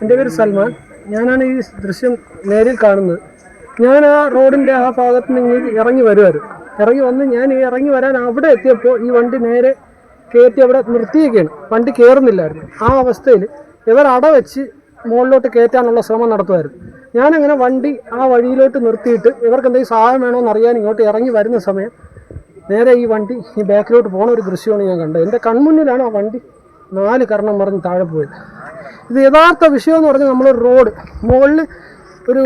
എന്റെ പേര് സൽമാൻ. ഞാനാണ് ഈ ദൃശ്യം നേരിൽ കാണുന്നത്. ഞാൻ ആ റോഡിന്റെ ആ ഭാഗത്ത് നിന്ന് ഇറങ്ങി വരുമായിരുന്നു ഇറങ്ങി വന്ന് ഞാൻ ഈ ഇറങ്ങി വരാൻ അവിടെ എത്തിയപ്പോൾ ഈ വണ്ടി നേരെ കയറ്റി അവിടെ നിർത്തിയൊക്കെയാണ് വണ്ടി കയറുന്നില്ലായിരുന്നു. ആ അവസ്ഥയിൽ ഇവർ അടവെച്ച് മുകളിലോട്ട് കയറ്റാനുള്ള ശ്രമം നടത്തുമായിരുന്നു ഞാനങ്ങനെ വണ്ടി ആ വഴിയിലോട്ട് നിർത്തിയിട്ട് ഇവർക്ക് എന്തെങ്കിലും സഹായം വേണമെന്ന് അറിയാൻ ഇങ്ങോട്ട് ഇറങ്ങി വരുന്ന സമയം നേരെ ഈ വണ്ടി ഈ ബാക്കിലോട്ട് പോണ ഒരു ദൃശ്യമാണ് ഞാൻ കണ്ടത്. എന്റെ കൺമുന്നിലാണ് ആ വണ്ടി നാല് കർണം മറിഞ്ഞ് താഴെ പോയി. ഇത് യഥാർത്ഥ വിഷയം എന്ന് പറഞ്ഞാൽ നമ്മൾ റോഡ് മുകളിൽ ഒരു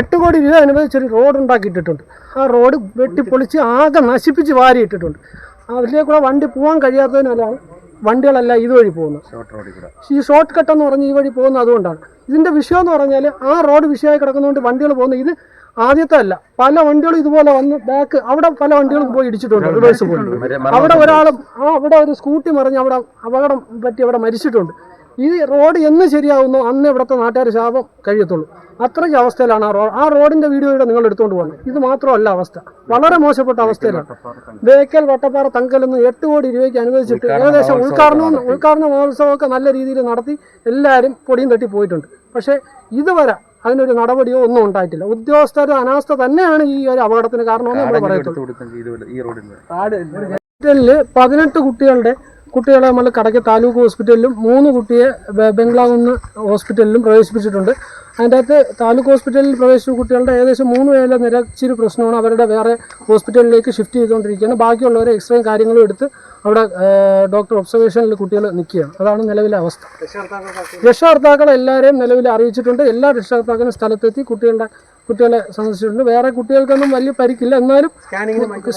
എട്ട് കോടി രൂപ അനുവദിച്ചൊരു റോഡ് ഉണ്ടാക്കിയിട്ടിട്ടുണ്ട്. ആ റോഡ് വെട്ടിപ്പൊളിച്ച് ആകെ നശിപ്പിച്ച് വാരിയിട്ടിട്ടുണ്ട്. അതിലേക്കൂടെ വണ്ടി പോകാൻ കഴിയാത്തതിനാലാണ് വണ്ടികളല്ല ഇതുവഴി പോകുന്നത്. ഈ ഷോർട്ട് കട്ട് എന്ന് പറഞ്ഞ് ഈ വഴി പോകുന്നത് അതുകൊണ്ടാണ്. ഇതിന്റെ വിഷയം എന്ന് പറഞ്ഞാൽ ആ റോഡ് വിഷയമായി കിടക്കുന്നതുകൊണ്ട് വണ്ടികൾ പോകുന്നത് ഇത് ആദ്യത്തെ അല്ല പല വണ്ടികളും ഇതുപോലെ വന്ന് ബാക്ക് അവിടെ പല വണ്ടികളും പോയി ഇടിച്ചിട്ടുണ്ട്. റിവേഴ്സ് പോയി അവിടെ ഒരാൾ ആ അവിടെ ഒരു സ്കൂട്ടി മറിഞ്ഞ് അവിടെ അപകടം പറ്റി അവിടെ മരിച്ചിട്ടുണ്ട്. ഈ റോഡ് എന്ന് ശരിയാവുന്നു അന്ന് ഇവിടുത്തെ നാട്ടുകാർ ശാപം കഴിയത്തുള്ളൂ. അത്രയ്ക്ക് അവസ്ഥയിലാണ് ആ റോഡ് ആ റോഡിന്റെ വീഡിയോ ഇവിടെ നിങ്ങൾ എടുത്തുകൊണ്ട് പോകുന്നത് ഇത് മാത്രമല്ല അവസ്ഥ. വളരെ മോശപ്പെട്ട അവസ്ഥയിലാണ്. ബേക്കൽ വട്ടപ്പാറ തങ്കൽ എന്ന് എട്ട് കോടി രൂപയ്ക്ക് അനുവദിച്ചിട്ട് ഏകദേശം ഉദ്ഘാടനവും ഉദ്ഘാടന മഹോത്സവമൊക്കെ നല്ല രീതിയിൽ നടത്തി എല്ലാവരും പൊടിയും തട്ടി പോയിട്ടുണ്ട്. പക്ഷേ ഇതുവരെ അതിനൊരു നടപടിയോ ഒന്നും ഉണ്ടായിട്ടില്ല. ഉദ്യോഗസ്ഥരുടെ അനാസ്ഥ തന്നെയാണ് ഈ ഒരു അപകടത്തിന് കാരണമെന്ന് നമ്മൾ പറയത്തുള്ളൂ. ഹോസ്പിറ്റലിൽ പതിനെട്ട് കുട്ടികളുടെ കുട്ടികളെ നമ്മൾ കടയ്ക്ക് താലൂക്ക് ഹോസ്പിറ്റലിലും മൂന്ന് കുട്ടിയെ ബംഗ്ലാവ് ഹോസ്പിറ്റലിലും പ്രവേശിപ്പിച്ചിട്ടുണ്ട്. അതിന്റെ അകത്ത് താലൂക്ക് ഹോസ്പിറ്റലിൽ പ്രവേശിച്ച കുട്ടികളുടെ ഏകദേശം മൂന്ന് പേരെ നിരച്ചിരി പ്രശ്നമാണ് അവരുടെ വേറെ ഹോസ്പിറ്റലിലേക്ക് ഷിഫ്റ്റ് ചെയ്തുകൊണ്ടിരിക്കുകയാണ്. ബാക്കിയുള്ളവരെ എക്സ്റേയും കാര്യങ്ങളും എടുത്ത് അവിടെ ഡോക്ടർ ഒബ്സർവേഷനിൽ കുട്ടികൾ നിൽക്കുകയാണ്. അതാണ് നിലവിലെ അവസ്ഥ. രക്ഷകർത്താക്കളെ എല്ലാവരെയും നിലവിൽ അറിയിച്ചിട്ടുണ്ട്. എല്ലാ രക്ഷകർത്താക്കളും സ്ഥലത്തെത്തി കുട്ടികളുടെ കുട്ടികളെ സന്ദർശിച്ചിട്ടുണ്ട്. വേറെ കുട്ടികൾക്കൊന്നും വലിയ പരിക്കില്ല. എന്നാലും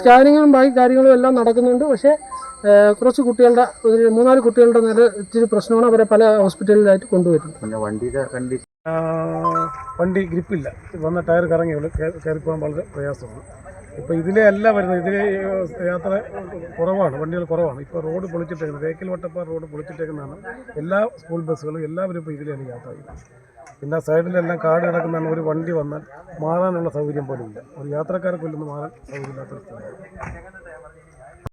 സ്കാനിങ്ങും ബാക്കി കാര്യങ്ങളും എല്ലാം നടക്കുന്നുണ്ട്. പക്ഷേ കുറച്ച് കുട്ടികളുടെ ഒരു മൂന്നാൽ കുട്ടികളുടെ നില ഇച്ചിരി പ്രശ്നമാണ് അവരെ പല ഹോസ്പിറ്റലിലായിട്ട് കൊണ്ടുവരുന്നത് വണ്ടിയുടെ വണ്ടി ഗ്രിപ്പില്ല. വന്ന ടയർ കറങ്ങിയുള്ളൂ കയറി പോകാൻ വളരെ പ്രയാസമാണ്. ഇപ്പോൾ ഇതിലെ അല്ല വരുന്നത്. ഇതിലെ യാത്ര കുറവാണ്. വണ്ടികൾ കുറവാണ്. ഇപ്പോൾ റോഡ് പൊളിച്ചിട്ടേക്കുന്നത് ബേക്കൽ വട്ടപ്പാറ റോഡ് പൊളിച്ചിട്ടേക്കുന്നതാണ് എല്ലാ സ്കൂൾ ബസ്സുകളും എല്ലാവരും ഇപ്പോൾ ഇതിലാണ് യാത്ര ചെയ്യുന്നത്. പിന്നെ സൈഡിലെല്ലാം കാട് കിടക്കുന്നതാണ്. ഒരു വണ്ടി വന്നാൽ മാറാനുള്ള സൗകര്യം പോലും ഇല്ല ഒരു യാത്രക്കാർക്ക് പോലും മാറാൻ സൗകര്യമില്ലാത്ത സ്ഥലമാണ്.